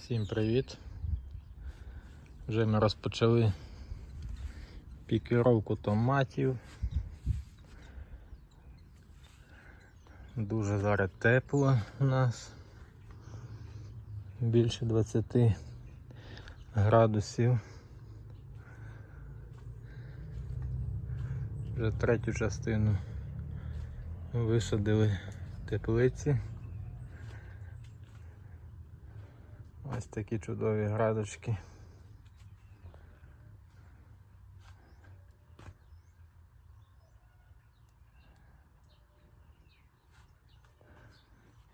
Всім привіт! Вже ми розпочали пікіровку томатів. Дуже зараз тепло у нас. Більше 20 градусів. Вже третю частину висадили теплиці. Ось такі чудові градочки.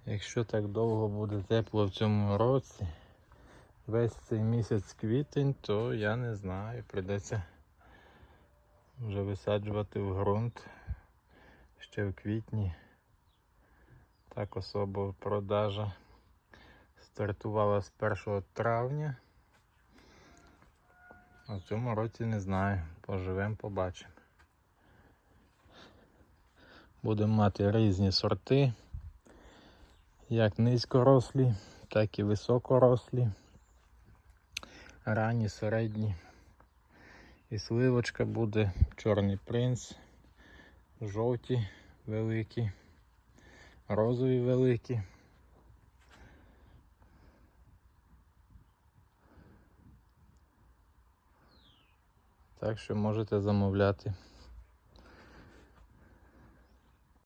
Якщо так довго буде тепло в цьому році, весь цей місяць квітень, то я не знаю, прийдеться вже висаджувати в ґрунт ще в квітні. Так особо продажа стартувала з 1 травня. А в цьому році не знаю. Поживемо, побачимо. Будемо мати різні сорти, як низькорослі, так і високорослі, ранні, середні. І сливочка буде, чорний принц, жовті великі, розові великі. Так що можете замовляти.